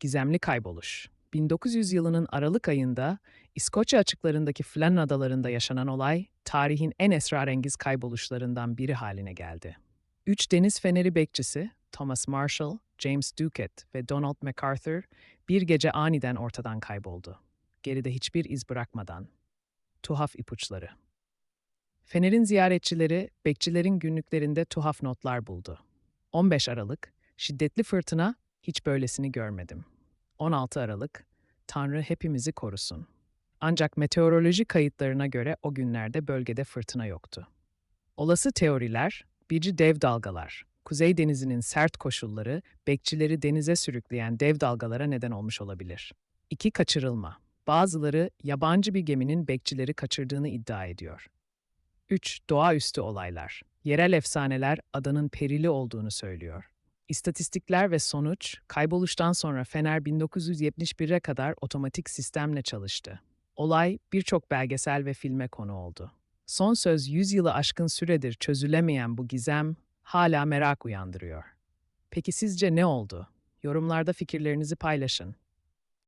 Gizemli kayboluş. 1900 yılının Aralık ayında İskoçya açıklarındaki Flann adalarında yaşanan olay, tarihin en esrarengiz kayboluşlarından biri haline geldi. Üç deniz feneri bekçisi, Thomas Marshall, James Duquette ve Donald MacArthur bir gece aniden ortadan kayboldu. Geride hiçbir iz bırakmadan. Tuhaf ipuçları. Fener'in ziyaretçileri, bekçilerin günlüklerinde tuhaf notlar buldu. 15 Aralık, şiddetli fırtına, hiç böylesini görmedim. 16 Aralık, Tanrı hepimizi korusun. Ancak meteoroloji kayıtlarına göre o günlerde bölgede fırtına yoktu. Olası teoriler, bici dev dalgalar, Kuzey Denizi'nin sert koşulları, bekçileri denize sürükleyen dev dalgalara neden olmuş olabilir. 2. Kaçırılma. Bazıları yabancı bir geminin bekçileri kaçırdığını iddia ediyor. 3. Doğaüstü olaylar. Yerel efsaneler adanın perili olduğunu söylüyor. İstatistikler ve sonuç, kayboluştan sonra Fener 1971'e kadar otomatik sistemle çalıştı. Olay birçok belgesel ve filme konu oldu. Son söz 100 yılı aşkın süredir çözülemeyen bu gizem hala merak uyandırıyor. Peki sizce ne oldu? Yorumlarda fikirlerinizi paylaşın.